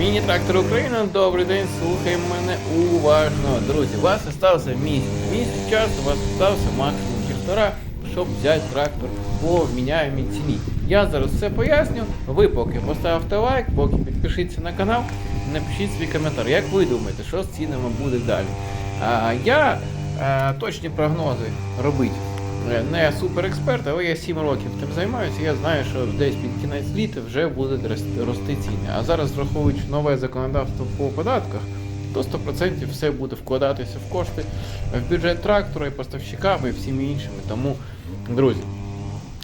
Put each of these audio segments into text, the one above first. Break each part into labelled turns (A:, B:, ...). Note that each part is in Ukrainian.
A: Міні-трактор Україна, добрий день, слухай мене уважно. Друзі, у вас залишився місяць. Місяць часу у вас залишився максимум півтора, щоб взяти трактор по вміняємій ціні. Я зараз все поясню. Ви поки поставте лайк, поки підпишіться на канал, напишіть свій коментар. Як ви думаєте, що з цінами буде далі? А, я а, точні прогнози робити Не суперексперт, але я 7 років тим займаюся. Я знаю, що десь під кінець літа вже будуть рости, ціни. А зараз, враховуючи нове законодавство по податках, то 100% все буде вкладатися в кошти в бюджет трактора і поставщиками і всіми іншими. Тому, друзі.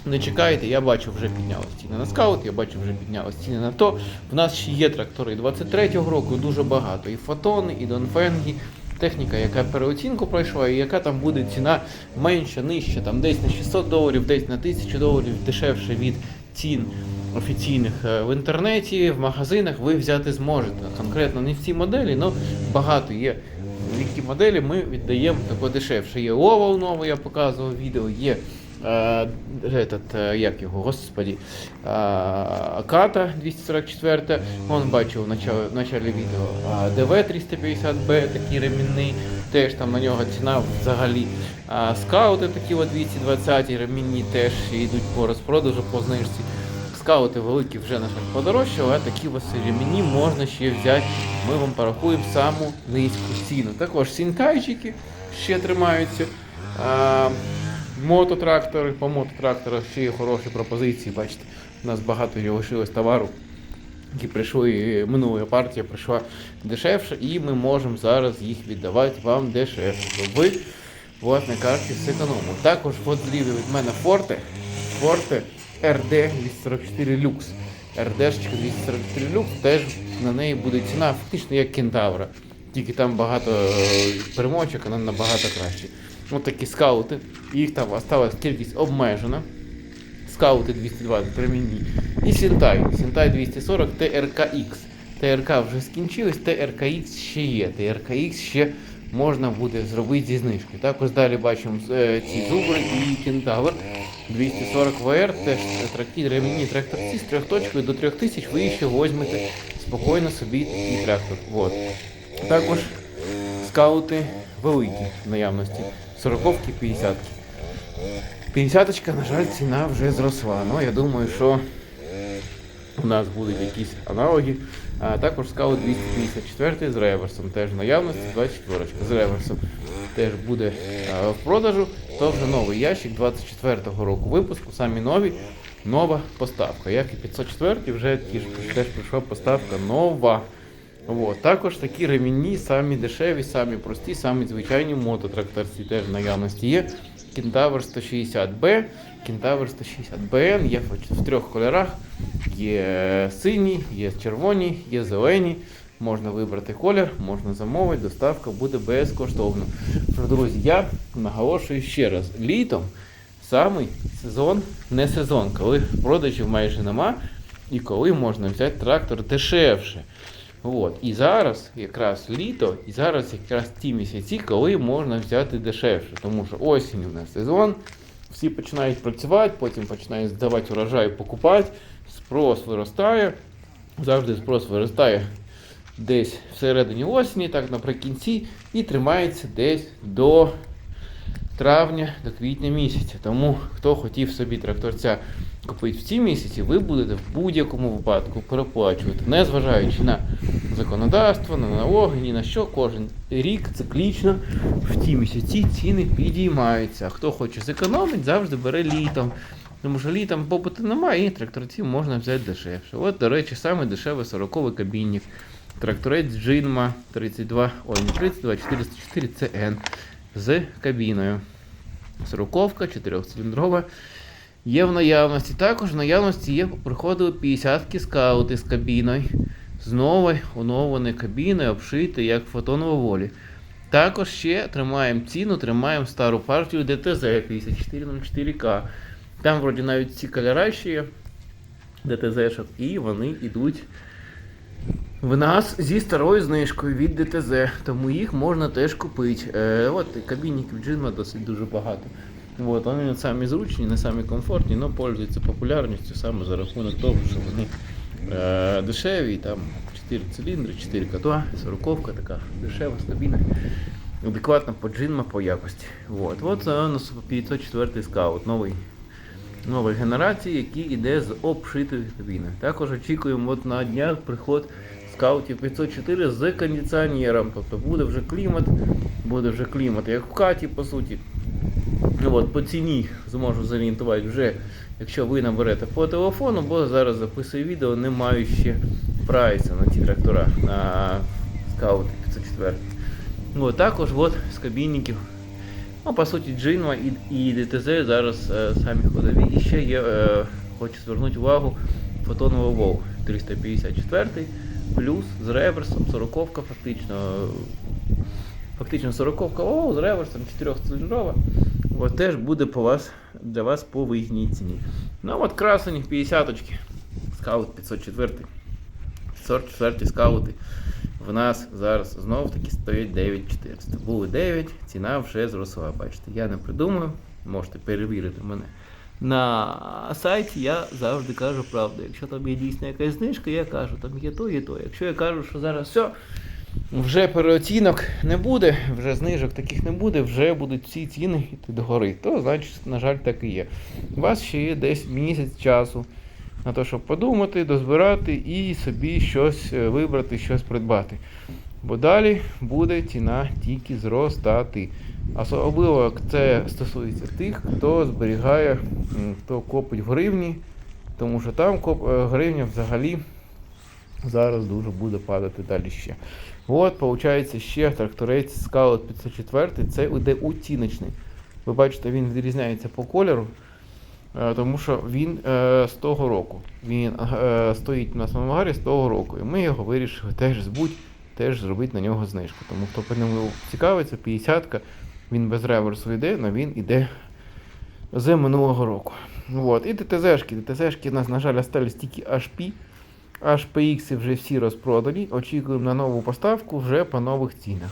A: Не чекайте, я бачу, вже піднялись ціни на скаут, я бачу, вже піднялись ціни на то. В нас ще є трактори 23-го року, дуже багато. І фотони, і донфенги, техніка, яка переоцінку пройшла, і яка там буде ціна менша, нижча, там десь на 600 доларів, десь на 1000 доларів дешевше від цін офіційних е, в інтернеті, в магазинах ви взяти зможете. Конкретно не всі моделі, але багато є. Які моделі ми віддаємо тако дешевше. Є Ловол новий, я показував відео, є этот, е, як його, господі, е, Аката 244, он бачив в началі, відео. ДВ 350Б, такий ремінний, теж там на нього ціна взагалі. Скаути такі от 220 ремінні теж йдуть по розпродажу, по знижці. Скаути великі вже, на жаль, подорожчали, а такі ремені можна ще взяти. Ми вам порахуємо саму низьку ціну. Також сінкайчики ще тримаються. Мототрактори, по мототракторах ще є хороші пропозиції. Бачите, у нас багато його лишилось товару, які прийшли, минула партія прийшла дешевше, і ми можемо зараз їх віддавати вам дешевше, щоб ви, власне кажучи, зекономили. Також от зліва від мене форте, форте RD 244 Lux. RD-шечка 244 Lux, теж на неї буде ціна фактично як кентавра. Тільки там багато е, примочок, вона набагато краще. Ось такі скаути. Їх там осталась кількість обмежена. Скаути 220 ремінні. І Сінтай. Сінтай 240 TRKX. ТРК вже скінчилась, TRKX ще є. TRKX ще можна буде зробити зі знижки. Також далі бачимо е, ці зубри і кентавр. 240 ВР, теж ремінні тракторці з трьохточкою до 3000 ви ще возьмете спокійно собі такий трактор. Вот. Також скаути великі в наявності. 40-ки, 50-ки. 50-ка, на жаль, ціна вже зросла. Ну, я думаю, що у нас будуть якісь аналоги. А також скаут 254 з реверсом. Теж наявності 24 з реверсом. Теж буде а, в продажу. То вже новий ящик 24-го року випуску, самі нові, нова поставка. Як і 504 вже теж прийшла поставка нова. От. Також такі ремінні, самі дешеві, самі прості, самі звичайні мототракторці теж в наявності є. Кентавр 160B, Кентавр 160BN є в- трьох кольорах. Є сині, є червоні, є зелені. Можна вибрати колір, можна замовити, доставка буде безкоштовно. Друзі, я наголошую ще раз: літом самий сезон, не сезон, коли продажів майже нема, і коли можна взяти трактор дешевше. От. І зараз якраз літо, і зараз якраз ті місяці, коли можна взяти дешевше. Тому що осінь у нас сезон, всі починають працювати, потім починають здавати урожай, покупати, спрос виростає. Завжди спрос виростає десь всередині осені, так наприкінці, і тримається десь до травня, до квітня місяця. Тому хто хотів собі тракторця купити в ці місяці, ви будете в будь-якому випадку переплачувати, незважаючи на законодавство, на налоги, ні на що, кожен рік циклічно в ті місяці ціни підіймаються. А хто хоче зекономити, завжди бере літом. Тому що літом попиту немає, і тракторців можна взяти дешевше. От, до речі, саме дешевий 40-й кабінник. Тракторець Джинма 32, ой, не 32, 404 CN з кабіною. Сороковка, 4-циліндрова. Є в наявності. Також в наявності є приходили 50-ки скаути з кабіною. З новою оновленою кабіною, обшитою як фотоноволі. Також ще тримаємо ціну, тримаємо стару партію ДТЗ 5404К. Там вроді навіть ці кольори ще є ДТЗ-шок, і вони йдуть в нас зі старою знижкою від ДТЗ, тому їх можна теж купити. Е, от кабінників джинма досить дуже багато. От, вони не самі зручні, не самі комфортні, але пользуються популярністю саме за рахунок того, що вони е, дешеві, там 4 циліндри, 4 котла, 40 така дешева, стабільна. Адекватно по джинма по якості. От це у нас 504 скаут, новий нової генерації, який йде з обшитою кабіною. Також очікуємо от на днях приход скаутів 504 з кондиціонером. Тобто буде вже клімат, буде вже клімат, як в каті, по суті. От, по ціні зможу зорієнтувати вже, якщо ви наберете по телефону, бо зараз записую відео, не маю ще прайса на ті трактора на скаути 504. От, також от, з кабінників Ну, по суті, Джинва і, і ДТЗ зараз е, самі ходові. І ще є, е, хочу звернути увагу, фотонова Вов 354 плюс з реверсом, 40 фактично. Фактично 40 Вов з реверсом 4-циліндрова. От теж буде по вас, для вас по вигідній ціні. Ну от красені 50-очки. Скаут 504. 504 скаути. В нас зараз знов таки стоїть 9400. Було 9, ціна вже зросла. Бачите, я не придумаю, можете перевірити мене. На сайті я завжди кажу правду. Якщо там є дійсно якась знижка, я кажу, там є то і то. Якщо я кажу, що зараз все, вже переоцінок не буде, вже знижок таких не буде, вже будуть всі ціни йти догори, то значить, на жаль, так і є. У вас ще є десь місяць часу на те, щоб подумати, дозбирати і собі щось е, вибрати, щось придбати. Бо далі буде ціна тільки зростати. Особливо це стосується тих, хто зберігає, хто копить в гривні, тому що там е, гривня взагалі зараз дуже буде падати далі ще. От, виходить, ще тракторець Scout 504, це іде оціночний. Ви бачите, він відрізняється по кольору. Е, Тому що він е, з того року. Він е, стоїть на своєму гарі з того року. І ми його вирішили теж збуть, теж зробити на нього знижку. Тому хто по ньому цікавиться, 50-ка, він без реверсу йде, але він іде з минулого року. Вот. І ДТЗшки. ДТЗшки у нас, на жаль, остались тільки HP. HPX вже всі розпродані. Очікуємо на нову поставку вже по нових цінах.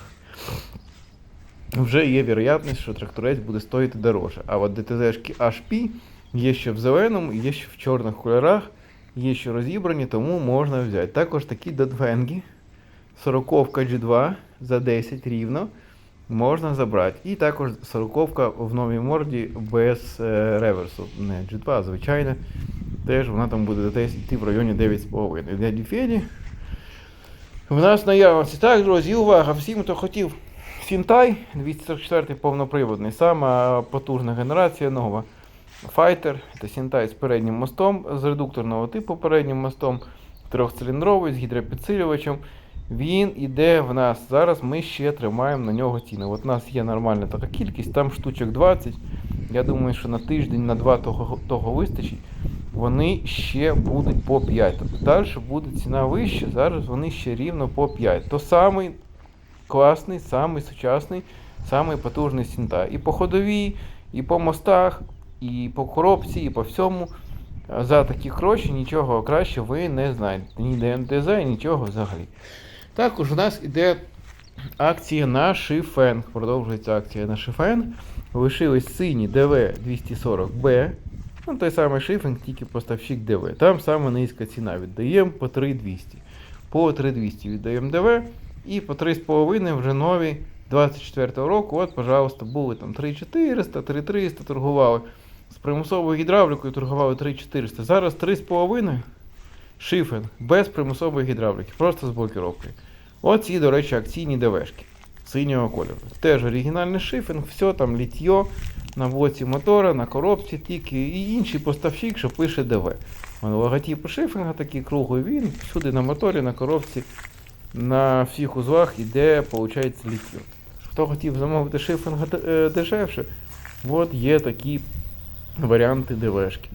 A: Вже є вірогідність, що тракторець буде стоїти дорожче. А от ДТЗшки HP є ще в зеленому, є ще в чорних кольорах, є ще розібрані, тому можна взяти. Також такі додвенги, 40 G2 за 10 рівно можна забрати. І також 40 в новій морді без е, реверсу. Не G2, а звичайно. Теж вона там буде десь йти в районі 9,5. Для Діфеді. В нас наявності. Так, друзі, увага, всім, хто хотів Сінтай 244 повноприводний, сама потужна генерація нова. Fighter, це Сінтай з переднім мостом, з редукторного типу переднім мостом, трьохциліндровий з гідропідсилювачем. Він іде в нас. Зараз ми ще тримаємо на нього ціни. От у нас є нормальна така кількість, там штучок 20. Я думаю, що на тиждень, на два того, того вистачить. Вони ще будуть по 5. Тобто далі буде ціна вища, зараз вони ще рівно по 5. То самий класний, самий сучасний, самий потужний сінта. І по ходовій, і по мостах, і по коробці, і по всьому. За такі гроші нічого краще ви не знаєте. Ні ДМТЗ, нічого взагалі. Також у нас іде акція на Шифен. Продовжується акція на Шифен. Лишились сині ДВ240Б. Ну, той самий шифінг, тільки поставщик ДВ. Там саме низька ціна. Віддаємо по 3200. По 3200 віддаємо ДВ. І по 3,5 вже нові 24 року. От, пожалуйста, були там 3400, 3300 торгували. З примусовою гідравлікою торгували 3400. Зараз 3,5 шифен без примусової гідравліки, просто з блокіровкою. Оці, до речі, акційні ДВшки синього кольору. Теж оригінальний шифінг, все там літьо на боці мотора, на коробці тільки і інший поставщик, що пише ДВ. Логотип шифінга такий круглий, він всюди на моторі, на коробці, на всіх узлах іде, виходить, літьо. Хто хотів замовити шифінг е, дешевше, от є такі варіанти ДВшки.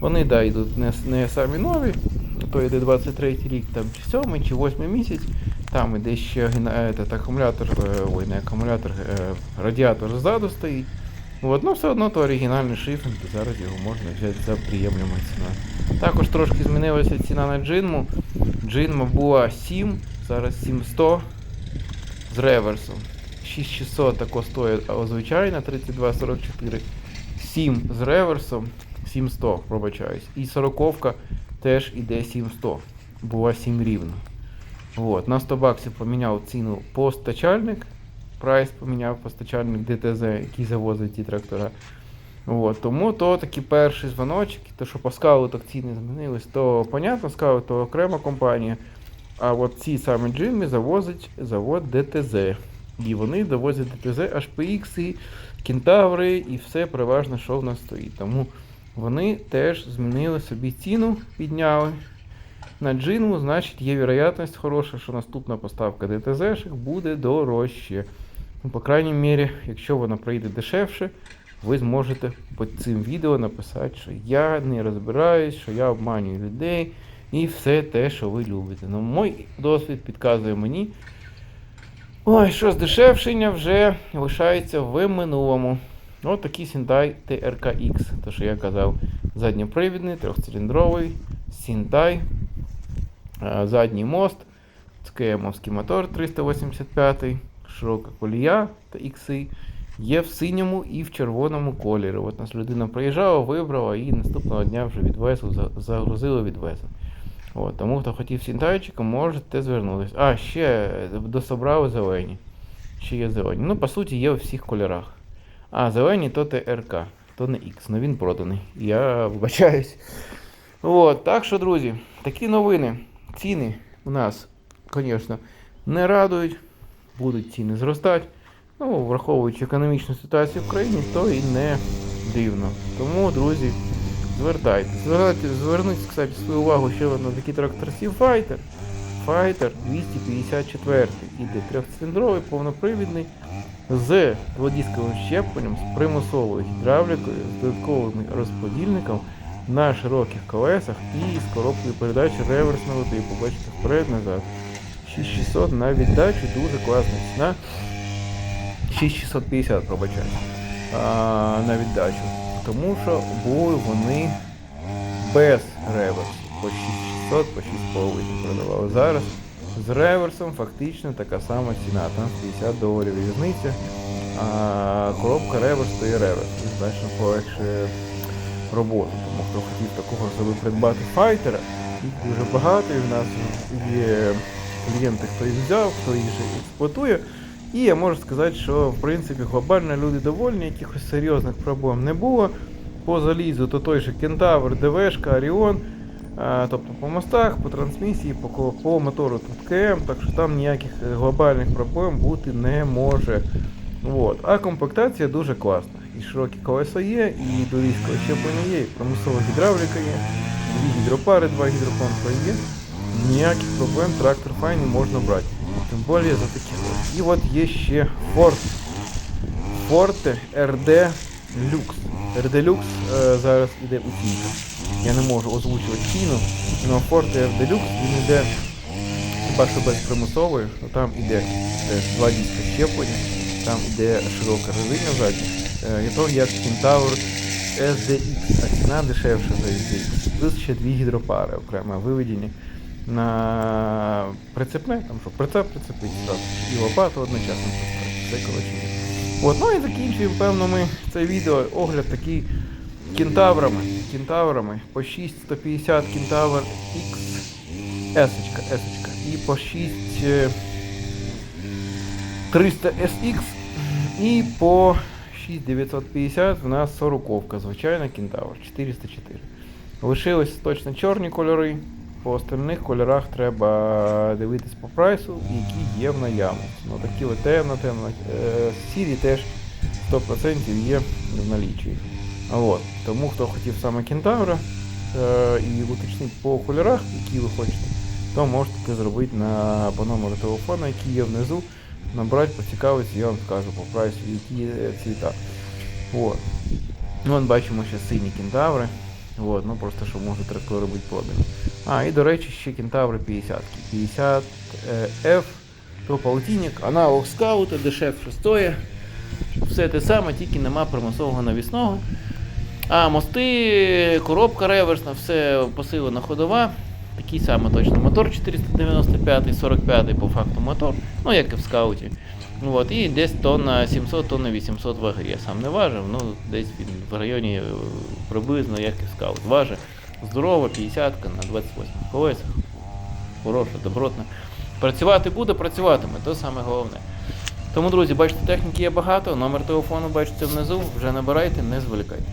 A: Вони да, йдуть не, не самі нові, то йде 23 рік, там, чи 7 чи 8 місяць, там іде ще гена- этот, акумулятор, е, ой, не акумулятор, е, радіатор ззаду стоїть. От, ну все одно то оригінальний шифінг, зараз його можна взяти за приємлюмою ціною. Також трошки змінилася ціна на джинму. Джинма була 7, зараз 700 з реверсом. 6600 тако стоїть, а звичайна 32,44. 7 з реверсом, 700, пробачаюсь. І 40 теж іде 700. Була 7 рівно. От, на 100 баксів поміняв ціну постачальник. Прайс поміняв постачальник ДТЗ, який завозить ті трактора. От, тому то такий перший дзвоночок, то що по скалу так ціни змінились, то понятно, скалу то окрема компанія. А от ці саме джимі завозить завод ДТЗ. І вони довозять ДТЗ HPX, кентаври і все переважно, що в нас стоїть. Тому вони теж змінили собі ціну, підняли на джинму, значить є вероятність хороша, що наступна поставка ДТЗ-шек буде дорожче. Ну, по крайній мірі, якщо вона прийде дешевше, ви зможете під цим відео написати, що я не розбираюсь, що я обманюю людей і все те, що ви любите. Ну, мій досвід підказує мені. Ой, що здешевшення вже лишається в минулому. Ось такий Сінтай TRKX, то що я казав, задньопривідний, трьохциліндровий, Сінтай, задній мост, ЦКМовський мотор 385, широка колія та ікси. Є в синьому і в червоному кольорі. От нас людина приїжджала, вибрала і наступного дня вже відвезли, за- загрузили, відвезли. От, тому хто хотів сінтайчика, можете звернутися. А, ще дособрали зелені. Ще є зелені. Ну, по суті, є у всіх кольорах. А, зелені то ТРК, то не X, ну він проданий. Я вибачаюсь. От, так що, друзі, такі новини. Ціни у нас, звісно, не радують. Будуть ціни зростати. Ну, враховуючи економічну ситуацію в країні, то і не дивно. Тому, друзі, звертайтесь. Звертайте, зверніть, кстати, свою увагу ще на такі тракторці Fighter. Fighter 254 іде трьохциліндровий, повнопривідний, з дводісковим щепленням, з примусовою гідравлікою, з додатковим розподільником на широких колесах і з коробкою передач реверсного типу. Бачите, вперед-назад. 6600 на віддачу, дуже класна ціна. 6650, пробачаю. На віддачу. Тому що були вони без реверсу. По 6600, по 6,5 продавали. Зараз з реверсом фактично така сама ціна. Там 50 доларів різниця. А коробка реверс то і реверс. Значно полегше роботу. Тому хто хотів такого собі придбати файтера, їх дуже багато, і в нас є клієнти, хто їх взяв, хто їх експлуатує. І я можу сказати, що в принципі глобально люди довольні, якихось серйозних проблем не було. По залізу, то той же Кентавр, ДВшка, Оріон, тобто по мостах, по трансмісії, по, по мотору тут КМ, так що там ніяких е, глобальних проблем бути не може. От. А комплектація дуже класна. І широкі колеса є, і дорізкове щеплення є, і промислова гідравліка є, дві гідропари, два гідропомпи є. Ніяких проблем трактор файний можна брати. Тим більше за такі. І от є ще Ford. Forte RD Lux. RD Lux е, зараз іде у цінка. Я не можу озвучувати ціну, але Forte RD Lux він іде хіба що без примусової, там іде теж два диска щеплення, там іде широка резина задня. Е, І то як Kentaur SDX, а ціна дешевша за SDX. Плюс ще дві гідропари окремо виведені на прицепне, там що прицеп прицепить і лопату одночасно поставити. Все коротше. От, ну і закінчуємо, певно, ми це відео, огляд такий кентаврами. Кентаврами. По 6150 кентавр X S-очка, S-очка. І по 6 е, 300 SX. І по 6950 в нас 40 звичайна кентавр 404. Лишились точно чорні кольори. По остальних кольорах треба дивитись по прайсу, які є в наявності. Ну такі от темно, темно. Е, сірі теж 100% є в налічі. От, тому хто хотів саме кентавра е, і уточнити по кольорах, які ви хочете, то можете це зробити на, по номеру телефону, який є внизу. Набрати, поцікавитися, я вам скажу по прайсу, які цвіта. От. Ну, вон бачимо ще сині кентаври. От, ну просто що можуть трактори робити продані. А, і до речі, ще кентаври 50. 50 е, то полтинник, аналог скаута, дешевше стоїть. Все те саме, тільки нема примусового навісного. А мости, коробка реверсна, все посилена ходова. Такий самий точно мотор 495, 45 по факту мотор, ну як і в скауті. От, і десь тонна 700, тонна 800 ваги. Я сам не важив, ну десь він в районі е, приблизно як і скаут. Важить здорова, 50 на 28 колесах. Хороша, добротна. Працювати буде, працюватиме, то саме головне. Тому, друзі, бачите, техніки є багато, номер телефону бачите внизу, вже набирайте, не зволікайте.